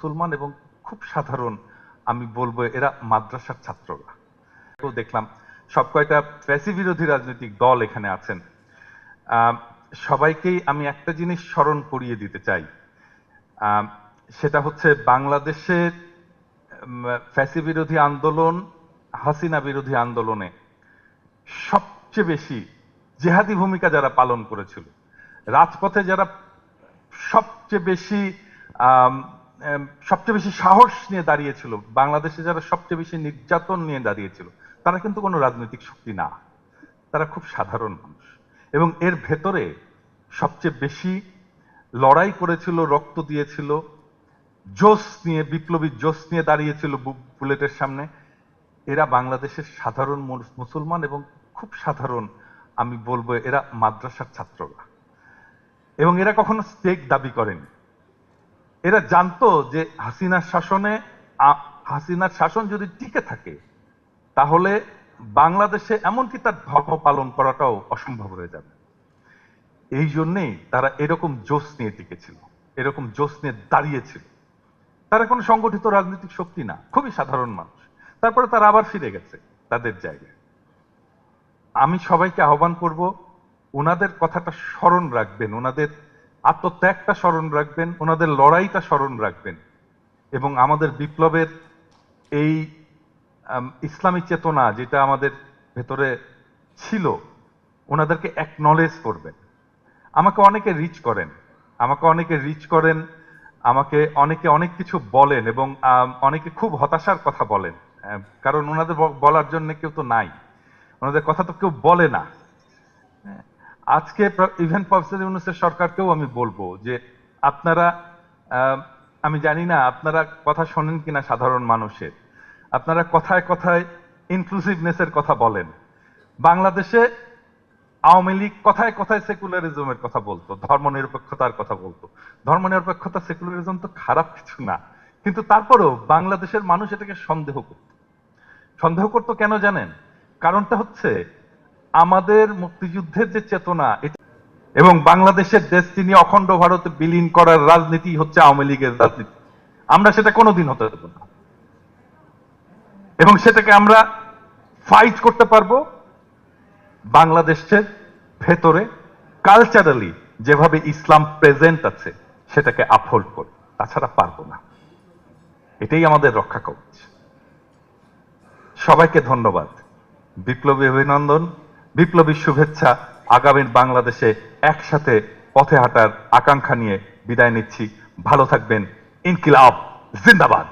মুসলমান এবং খুব সাধারণ, আমি বলব এরা মাদ্রাসার ছাত্ররা। তো দেখলাম, সব কয়টা ফ্যাসি বিরোধী রাজনৈতিক দল এখানে আছেন। সবাইকেই আমি একটা জিনিস স্মরণ করিয়ে দিতে চাই। সেটা হচ্ছে বাংলাদেশের ফ্যাসি বিরোধী আন্দোলন, হাসিনা বিরোধী আন্দোলনে সবচেয়ে বেশি জেহাদি ভূমিকা যারা পালন করেছিল, রাজপথে যারা সবচেয়ে বেশি সবচেয়ে বেশি সাহস নিয়ে দাঁড়িয়েছিল, বাংলাদেশে যারা সবচেয়ে বেশি নির্যাতন নিয়ে দাঁড়িয়েছিল, তারা কিন্তু কোনো রাজনৈতিক শক্তি না। তারা খুব সাধারণ মানুষ। এবং এর ভেতরে সবচেয়ে বেশি লড়াই করেছিল, রক্ত দিয়েছিল জোস নিয়ে, বিপ্লবী জোস নিয়ে দাঁড়িয়েছিল বুলেটের সামনে। এরা বাংলাদেশের সাধারণ মুসলমান এবং খুব সাধারণ, আমি বলব এরা মাদ্রাসার ছাত্ররা। এবং এরা কখনো স্টেক দাবি করেনি। এরা জানতো যে হাসিনার শাসনে হাসিনার শাসন যদি টিকে থাকে, তাহলে বাংলাদেশে এমনকি তার ধর্ম পালন করাটাও অসম্ভব হয়ে যাবে। এই জন্যেই তারা এরকম জোশ নিয়ে টিকেছিল, এরকম জোশ নিয়ে দাঁড়িয়েছিল। তারা কোনো সংগঠিত রাজনৈতিক শক্তি না, খুবই সাধারণ মানুষ। তারপরে তারা আবার ফিরে গেছে তাদের জায়গায়। আমি সবাইকে আহ্বান করব ওনাদের কথাটা স্মরণ রাখবেন ওনাদের আত্মত্যাগটা স্মরণ রাখবেন, ওনাদের লড়াইটা স্মরণ রাখবেন। এবং আমাদের বিপ্লবের এই ইসলামী চেতনা যেটা আমাদের ভেতরে ছিল, ওনাদেরকে একনলেজ করবেন। আমাকে অনেকে রিচ করেন, আমাকে অনেকে রিচ করেন, আমাকে অনেকে অনেক কিছু বলেন এবং অনেকে খুব হতাশার কথা বলেন কারণ ওনাদের বলার জন্য কেউ তো নাই। ওনাদের কথা তো কেউ বলে না। আজকে ইভেন প্রফেসর ইউনুসের সরকারকেও আমি বলব যে আপনারা আমি জানি না, আপনারা কথা শোনেন কিনা সাধারণ মানুষের। আপনারা কথায় কথায় ইনক্লুসিভনেসের কথা বলেন। বাংলাদেশে আওয়ামী লীগ কথায় কথায় সেকুলারিজমের কথা বলতো, ধর্মনিরপেক্ষতার কথা বলতো। ধর্মনিরপেক্ষতা সেকুলারিজম তো খারাপ কিছু না। কিন্তু তারপরেও বাংলাদেশের মানুষ এটাকে সন্দেহ করত। সন্দেহ করতো কেন জানেন? কারণটা হচ্ছে আমাদের মুক্তিযুদ্ধের যে চেতনা এবং বাংলাদেশের ডেস্টিনি অখণ্ড ভারতে বিলীন করার রাজনীতি হচ্ছে আওয়ামী লীগের রাজনীতি। আমরা সেটা কোনোদিন হতে দেব না। এবং সেটাকে আমরা ফাইট করতে পারব বাংলাদেশের ভেতরে কালচারালি যেভাবে ইসলাম প্রেজেন্ট আছে, সেটাকে আপহোল্ড করে। তাছাড়া পারব না। এটাই আমাদের রক্ষা কবচ। সবাইকে ধন্যবাদ। বিপ্লবী অভিনন্দন। বিপ্লবী শুভেচ্ছা আগামীর বাংলাদেশে একসাথে পথে হাঁটার আকাঙ্ক্ষা নিয়ে বিদায় নিচ্ছি। ভালো থাকবেন। ইনকিলাব, জিন্দাবাদ।